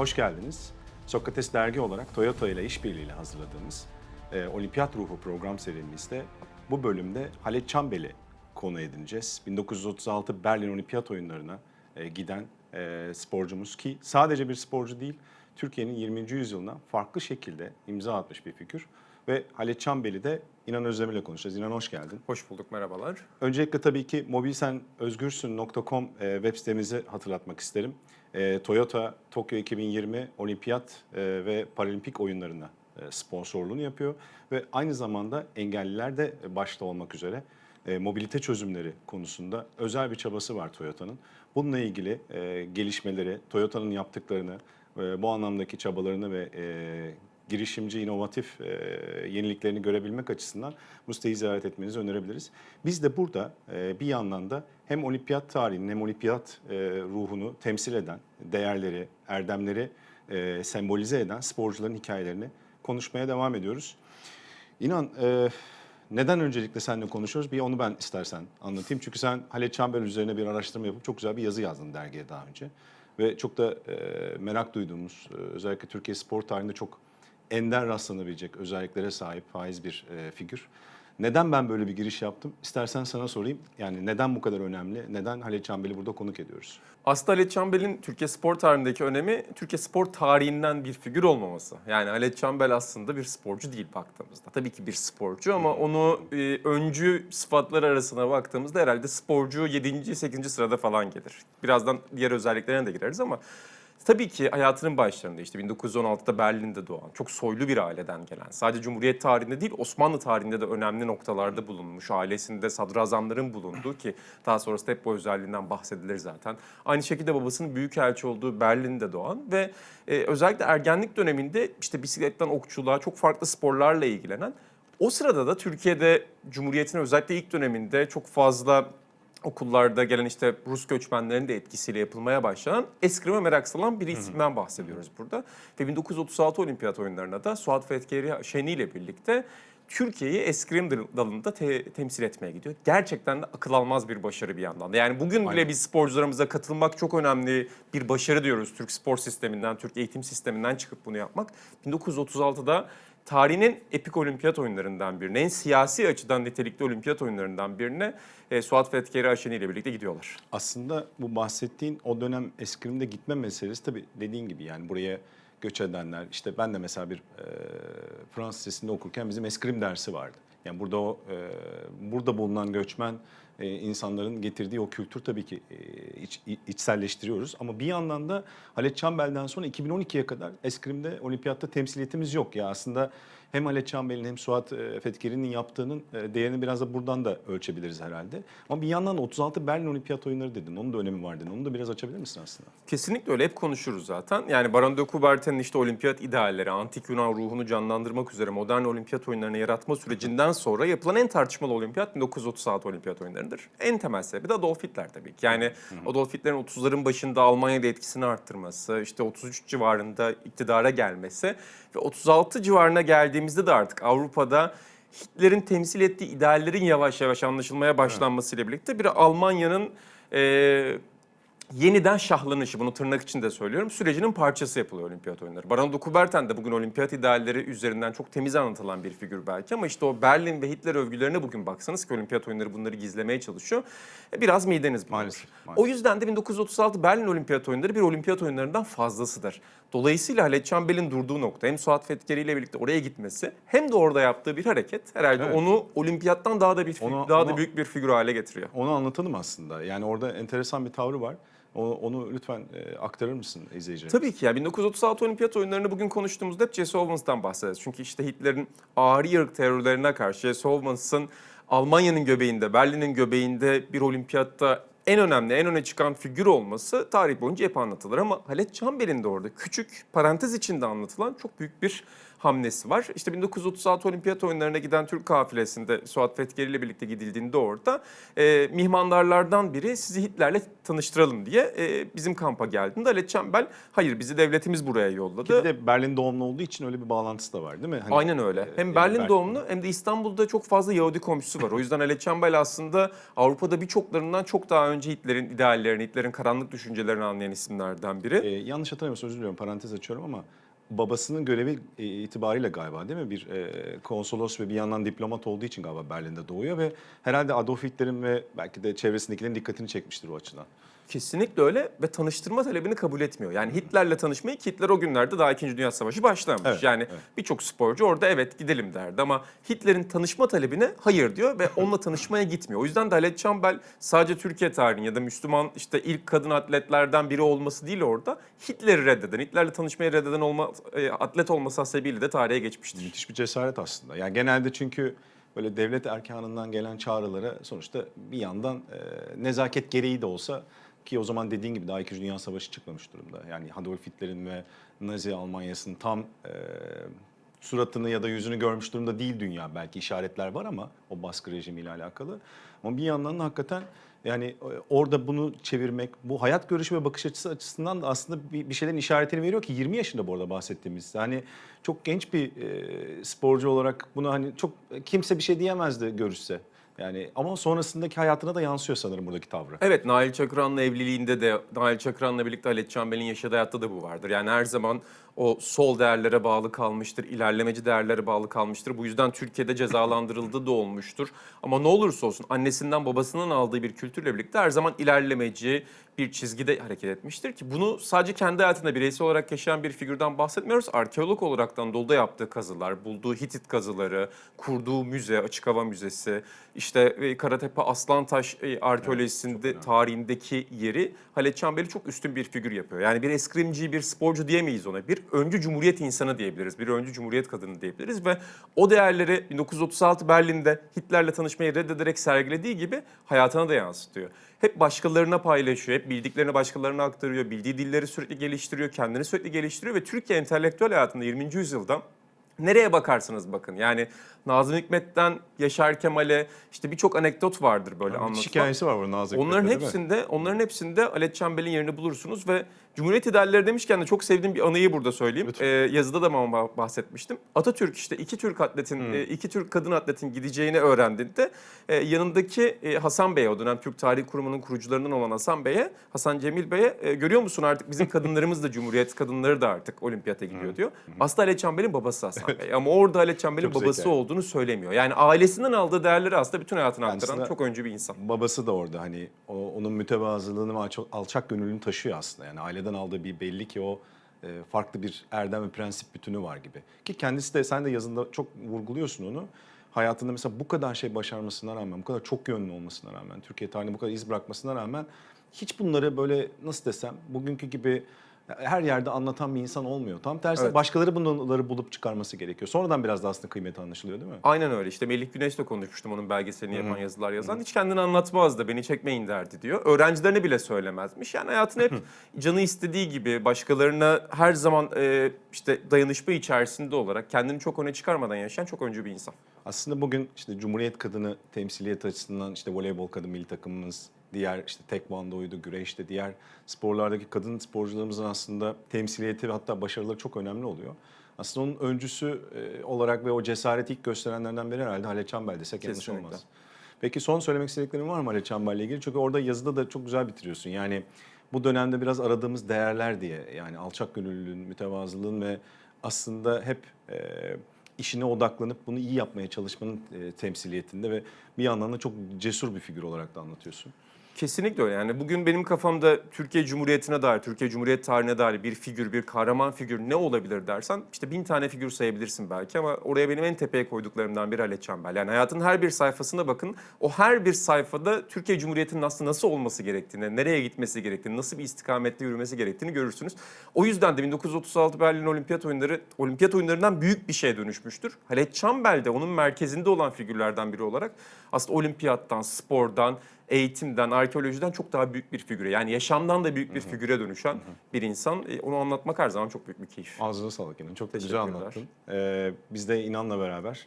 Hoş geldiniz. Sokrates Dergi olarak Toyota ile işbirliğiyle hazırladığımız e, Olimpiyat Ruhu program serimizde bu bölümde Halet Çambel'i konu edineceğiz. 1936 Berlin Olimpiyat Oyunları'na e, giden e, sporcumuz ki sadece bir sporcu değil, Türkiye'nin 20. yüzyılına farklı şekilde imza atmış bir figür. Ve Halet Çambel'i de İnan Özdemir'le konuşacağız. İnan hoş geldin. Hoş bulduk, merhabalar. Öncelikle tabii ki mobilsenözgürsün.com e, web sitemizi hatırlatmak isterim. E, Toyota Tokyo 2020 Olimpiyat e, ve Paralimpik oyunlarına e, sponsorluğunu yapıyor ve aynı zamanda engelliler de başta olmak üzere mobilite çözümleri konusunda özel bir çabası var Toyota'nın. Bununla ilgili gelişmeleri, Toyota'nın yaptıklarını, bu anlamdaki çabalarını ve girişimci, inovatif e, yeniliklerini görebilmek açısından bu siteyi ziyaret etmenizi önerebiliriz. Biz de burada e, bir yandan da hem olimpiyat tarihinin hem olimpiyat e, ruhunu temsil eden değerleri, erdemleri e, sembolize eden sporcuların hikayelerini konuşmaya devam ediyoruz. İnan e, neden öncelikle seninle konuşuyoruz? Bir onu ben istersen anlatayım. Çünkü sen Halet Çember üzerine bir araştırma yapıp çok güzel bir yazı yazdın dergiye daha önce. Ve çok da e, merak duyduğumuz, e, özellikle Türkiye spor tarihinde çok ender rastlanabilecek özelliklere sahip faiz bir e, figür. Neden ben böyle bir giriş yaptım? İstersen sana sorayım. Yani neden bu kadar önemli? Neden Halit Çambel'i burada konuk ediyoruz? Aslında Halet Çambel'in Türkiye spor tarihindeki önemi Türkiye spor tarihinden bir figür olmaması. Yani Halet Çambel aslında bir sporcu değil baktığımızda. Tabii ki bir sporcu ama onu e, öncü sıfatlar arasına baktığımızda herhalde sporcu 7. 8. sırada falan gelir. Birazdan diğer özelliklerine de gireriz ama Tabii ki hayatının başlarında işte 1916'da Berlin'de doğan, çok soylu bir aileden gelen, sadece Cumhuriyet tarihinde değil Osmanlı tarihinde de önemli noktalarda bulunmuş, ailesinde sadrazamların bulunduğu ki daha sonrasında hep bu özelliğinden bahsedilir zaten. Aynı şekilde babasının büyükelçi olduğu Berlin'de doğan ve e, özellikle ergenlik döneminde işte bisikletten okçuluğa, çok farklı sporlarla ilgilenen o sırada da Türkiye'de Cumhuriyet'in özellikle ilk döneminde çok fazla okullarda gelen işte Rus göçmenlerin de etkisiyle yapılmaya başlanan eskrime merak salan bir isimden bahsediyoruz burada. Ve 1936 olimpiyat oyunlarına da Suat Fetkeri Şeni ile birlikte Türkiye'yi eskrim dalında te- temsil etmeye gidiyor. Gerçekten de akıl almaz bir başarı bir yandan. da. Yani bugün bile Aynen. biz sporcularımıza katılmak çok önemli bir başarı diyoruz. Türk spor sisteminden, Türk eğitim sisteminden çıkıp bunu yapmak. 1936'da tarihinin epik olimpiyat oyunlarından birine, en siyasi açıdan nitelikli olimpiyat oyunlarından birine e, Suat Fetkeri Aşeni ile birlikte gidiyorlar. Aslında bu bahsettiğin o dönem eskrimde gitme meselesi tabii dediğin gibi yani buraya göç edenler işte ben de mesela bir e, Fransız lisesinde okurken bizim eskrim dersi vardı. Yani burada o e, burada bulunan göçmen e, insanların getirdiği o kültür tabii ki e, iç, içselleştiriyoruz. Ama bir yandan da Halet Çambel'den sonra 2012'ye kadar eskrimde olimpiyatta temsiliyetimiz yok. Ya aslında hem Halet Çambel'in hem Suat e, Fetkeri'nin yaptığının e, değerini biraz da buradan da ölçebiliriz herhalde. Ama bir yandan da 36 Berlin Olimpiyat Oyunları dedin. Onun da önemi var dedin. Onu da biraz açabilir misin aslında? Kesinlikle öyle hep konuşuruz zaten. Yani Baron de Coubertin'in işte olimpiyat idealleri, antik Yunan ruhunu canlandırmak üzere modern olimpiyat oyunlarını yaratma sürecinden sonra yapılan en tartışmalı olimpiyat 1936 olimpiyat oyunlarıdır. En temel sebebi de Adolf Hitler tabii ki. Yani Adolf Hitler'in 30'ların başında Almanya'da etkisini arttırması, işte 33 civarında iktidara gelmesi ve 36 civarına geldiğimizde de artık Avrupa'da Hitler'in temsil ettiği ideallerin yavaş yavaş anlaşılmaya başlanmasıyla birlikte bir Almanya'nın eee yeniden şahlanışı, bunu tırnak içinde söylüyorum, sürecinin parçası yapılıyor olimpiyat oyunları. Baron de Coubertin de bugün olimpiyat idealleri üzerinden çok temiz anlatılan bir figür belki ama işte o Berlin ve Hitler övgülerine bugün baksanız ki olimpiyat oyunları bunları gizlemeye çalışıyor. e, Biraz mideniz bulanır. Maalesef, maalesef. O yüzden de 1936 Berlin olimpiyat oyunları bir olimpiyat oyunlarından fazlasıdır. Dolayısıyla Halet Çambel'in durduğu nokta hem Suat Fetkeri ile birlikte oraya gitmesi hem de orada yaptığı bir hareket herhalde Evet. onu olimpiyattan daha da bir Onu- daha ama- da büyük bir figür hale getiriyor. Onu anlatalım aslında. Yani orada enteresan bir tavrı var. Onu, onu lütfen e, aktarır mısın izleyicilere? Tabii ki ya 1936 Olimpiyat oyunlarını bugün konuştuğumuzda hep Jesse Owens'tan bahsederiz. Çünkü işte Hitler'in ağır yarık terörlerine karşı Jesse Owens'ın Almanya'nın göbeğinde, Berlin'in göbeğinde bir olimpiyatta en önemli, en öne çıkan figür olması tarih boyunca hep anlatılır. Ama Halet Çambel'in de orada küçük, parantez içinde anlatılan çok büyük bir hamlesi var. İşte 1936 olimpiyat oyunlarına giden Türk kafilesinde Suat Fethgeri ile birlikte gidildiğinde orada e, mihmandarlardan biri sizi Hitler'le tanıştıralım diye e, bizim kampa geldiğinde Halet Çembel hayır bizi devletimiz buraya yolladı. Bir de Berlin doğumlu olduğu için öyle bir bağlantısı da var değil mi? Hani, Aynen öyle. e, Hem yani Berlin Ber- doğumlu hem de İstanbul'da çok fazla Yahudi komşusu var. O yüzden Halet Çembel aslında Avrupa'da birçoklarından çok daha önce Hitler'in ideallerini, Hitler'in karanlık düşüncelerini anlayan isimlerden biri. E, yanlış hatırlamıyorsam özür diliyorum parantez açıyorum ama babasının görevi e, itibariyle galiba değil mi? Bir e, konsolos ve bir yandan diplomat olduğu için galiba Berlin'de doğuyor ve herhalde Adolf Hitler'in ve belki de çevresindekilerin dikkatini çekmiştir o açıdan. Kesinlikle öyle ve tanıştırma talebini kabul etmiyor. Yani Hitler'le tanışmayı Hitler o günlerde daha 2. Dünya Savaşı başlamış. Evet, yani evet. birçok sporcu orada evet gidelim derdi ama Hitler'in tanışma talebine hayır diyor ve onunla tanışmaya gitmiyor. O yüzden de Halet Çambel sadece Türkiye tarihinin ya da Müslüman işte ilk kadın atletlerden biri olması değil orada Hitler'i reddeden, Hitler'le tanışmayı reddeden olma, e, atlet olması hasebiyle de tarihe geçmiştir. Müthiş bir cesaret aslında. Yani genelde çünkü böyle devlet erkanından gelen çağrılara sonuçta bir yandan e, nezaket gereği de olsa ki o zaman dediğin gibi daha İkinci Dünya Savaşı çıkmamış durumda. Yani Adolf Hitler'in ve Nazi Almanya'sının tam e, suratını ya da yüzünü görmüş durumda değil dünya. Belki işaretler var ama o baskı rejimiyle alakalı. Ama bir yandan da hakikaten yani e, orada bunu çevirmek, bu hayat görüşü ve bakış açısı açısından da aslında bir, bir şeylerin işaretini veriyor ki 20 yaşında bu arada bahsettiğimiz. Yani çok genç bir e, sporcu olarak bunu hani çok kimse bir şey diyemezdi görüşse. Yani ama sonrasındaki hayatına da yansıyor sanırım buradaki tavrı. Evet Nail Çakıran'la evliliğinde de Nail Çakıran'la birlikte Halet Çambel'in yaşadığı hayatta da bu vardır. Yani her zaman o sol değerlere bağlı kalmıştır, ilerlemeci değerlere bağlı kalmıştır. Bu yüzden Türkiye'de cezalandırıldığı da olmuştur. Ama ne olursa olsun annesinden babasından aldığı bir kültürle birlikte her zaman ilerlemeci bir çizgide hareket etmiştir ki bunu sadece kendi hayatında bireysel olarak yaşayan bir figürden bahsetmiyoruz. Arkeolog olaraktan Dolu'da yaptığı kazılar, bulduğu Hitit kazıları, kurduğu müze, açık hava müzesi, işte e, Karatepe Aslantaş e, arkeolojisinde tarihindeki yeri Halet Çambel'i çok üstün bir figür yapıyor. Yani bir eskrimci, bir sporcu diyemeyiz ona. Bir öncü cumhuriyet insanı diyebiliriz. Bir öncü cumhuriyet kadını diyebiliriz ve o değerleri 1936 Berlin'de Hitler'le tanışmayı reddederek sergilediği gibi hayatına da yansıtıyor. Hep başkalarına paylaşıyor, hep bildiklerini başkalarına aktarıyor, bildiği dilleri sürekli geliştiriyor, kendini sürekli geliştiriyor ve Türkiye entelektüel hayatında 20. yüzyılda Nereye bakarsanız bakın. Yani Nazım Hikmet'ten Yaşar Kemal'e işte birçok anekdot vardır böyle Müthiş anlatılan. hikayesi var burada Nazım Onların Hikmet'te, mi? hepsinde, onların hepsinde Alet Çembel'in yerini bulursunuz ve Cumhuriyet idealleri demişken de çok sevdiğim bir anıyı burada söyleyeyim. Ee, yazıda da ama bahsetmiştim. Atatürk işte iki Türk atletin, Hmm. e, iki Türk kadın atletin gideceğini öğrendiğinde e, yanındaki e, Hasan Bey'e, o dönem Türk Tarih Kurumu'nun kurucularından olan Hasan Bey'e, Hasan Cemil Bey'e e, görüyor musun artık bizim kadınlarımız da Cumhuriyet kadınları da artık olimpiyata Hmm. gidiyor diyor. Aslında Halet Çembel'in babası Hasan Bey ama orada Halet Çembel'in Çok babası zeki. olduğunu söylemiyor. Yani ailesinden aldığı değerleri aslında bütün hayatına aktaran Aslında- çok öncü bir insan. Babası da orada hani o, onun mütevazılığını ve alçak, alçak gönüllülüğünü taşıyor aslında. Yani aileden aldığı bir belli ki o e, farklı bir erdem ve prensip bütünü var gibi. Ki kendisi de sen de yazında çok vurguluyorsun onu. Hayatında mesela bu kadar şey başarmasına rağmen, bu kadar çok yönlü olmasına rağmen, Türkiye tarihinde bu kadar iz bırakmasına rağmen hiç bunları böyle nasıl desem bugünkü gibi her yerde anlatan bir insan olmuyor. Tam tersi Evet. başkaları bunları bulup çıkarması gerekiyor. Sonradan biraz da aslında kıymeti anlaşılıyor değil mi? Aynen öyle. İşte Melih Güneş'le konuşmuştum onun belgeselini yapan yazılar yazan. Hiç kendini anlatmazdı. Beni çekmeyin derdi diyor. Öğrencilerine bile söylemezmiş. Yani hayatını hep canı istediği gibi başkalarına her zaman e, işte dayanışma içerisinde olarak kendini çok öne çıkarmadan yaşayan çok öncü bir insan. Aslında bugün işte Cumhuriyet kadını temsiliyet açısından işte voleybol kadın milli takımımız, diğer işte tekvandoydu, güreşte, diğer sporlardaki kadın sporcularımızın aslında temsiliyeti ve hatta başarıları çok önemli oluyor. Aslında onun öncüsü e, olarak ve o cesareti ilk gösterenlerden biri herhalde Halet Çambel desek yanlış olmaz. Peki son söylemek istediklerin var mı Halet Çambel'le ilgili? Çünkü orada yazıda da çok güzel bitiriyorsun. Yani bu dönemde biraz aradığımız değerler diye yani alçak gönüllülüğün, mütevazılığın ve aslında hep e, işine odaklanıp bunu iyi yapmaya çalışmanın e, temsiliyetinde ve bir yandan da çok cesur bir figür olarak da anlatıyorsun. Kesinlikle öyle. Yani bugün benim kafamda Türkiye Cumhuriyeti'ne dair, Türkiye Cumhuriyet tarihine dair bir figür, bir kahraman figür ne olabilir dersen işte bin tane figür sayabilirsin belki ama oraya benim en tepeye koyduklarımdan biri Halet Çembel. Yani hayatın her bir sayfasına bakın. O her bir sayfada Türkiye Cumhuriyeti'nin aslında nasıl olması gerektiğini, nereye gitmesi gerektiğini, nasıl bir istikamette yürümesi gerektiğini görürsünüz. O yüzden de 1936 Berlin Olimpiyat Oyunları, Olimpiyat Oyunlarından büyük bir şeye dönüşmüştür. Halet Çembel de onun merkezinde olan figürlerden biri olarak aslında olimpiyattan, spordan, eğitimden, arkeolojiden çok daha büyük bir figüre. Yani yaşamdan da büyük bir figüre dönüşen bir insan. E, Onu anlatmak her zaman çok büyük bir keyif. Ağzına sağlık yine. Çok da güzel Teşekkürler. anlattın. Ee, biz de İnan'la beraber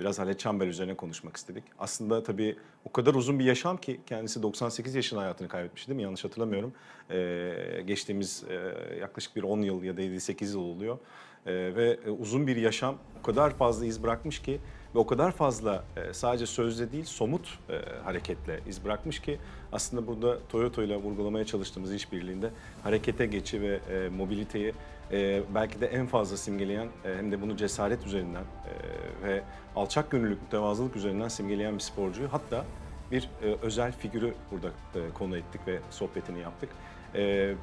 biraz Halet Çambel üzerine konuşmak istedik. Aslında tabii o kadar uzun bir yaşam ki kendisi 98 yaşında hayatını kaybetmiş değil mi? Yanlış hatırlamıyorum. Ee, geçtiğimiz e, yaklaşık bir 10 yıl ya da 7-8 yıl oluyor. Ee, ve e, uzun bir yaşam o kadar fazla iz bırakmış ki ve o kadar fazla e, sadece sözle değil somut e, hareketle iz bırakmış ki aslında burada Toyota ile vurgulamaya çalıştığımız işbirliğinde harekete geçi ve e, mobiliteyi e, belki de en fazla simgeleyen hem de bunu cesaret üzerinden ve alçak gönüllülük, mütevazılık üzerinden simgeleyen bir sporcuyu hatta bir özel figürü burada konu ettik ve sohbetini yaptık.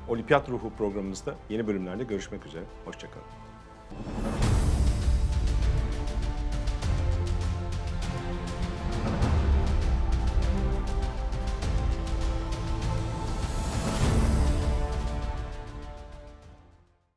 Olimpiyat Ruhu programımızda yeni bölümlerde görüşmek üzere. Hoşçakalın.